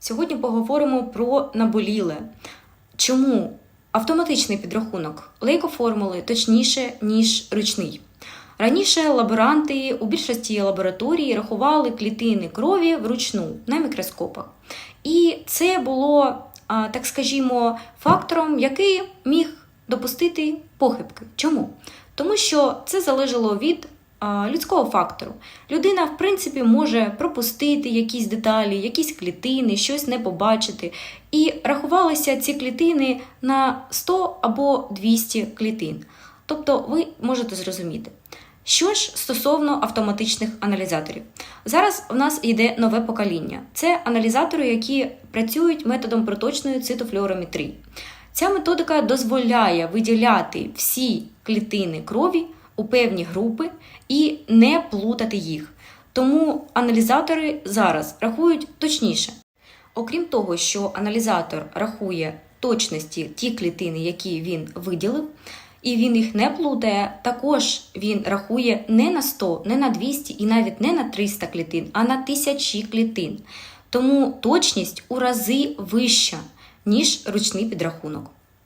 Сьогодні поговоримо про наболіле. Чому автоматичний підрахунок лейкоформули точніше, ніж ручний? Раніше лаборанти у більшості лабораторій рахували клітини крові вручну на мікроскопах. І це було, так скажімо, фактором, який міг допустити похибки. Чому? Тому що це залежало від людського фактору. Людина, в принципі, може пропустити якісь деталі, якісь клітини, щось не побачити. І рахувалися ці клітини на 100 або 200 клітин. Тобто ви можете зрозуміти. Що ж стосовно автоматичних аналізаторів, зараз в нас йде нове покоління. Це аналізатори, які працюють методом проточної цитофлюорометрії. Ця методика дозволяє виділяти всі клітини крові у певні групи і не плутати їх. Тому аналізатори зараз рахують точніше. Окрім того, що аналізатор рахує точності ті клітини, які він виділив, і він їх не плутає, також він рахує не на 100, не на 200 і навіть не на 300 клітин, а на тисячі клітин. Тому точність у рази вища, ніж ручний підрахунок.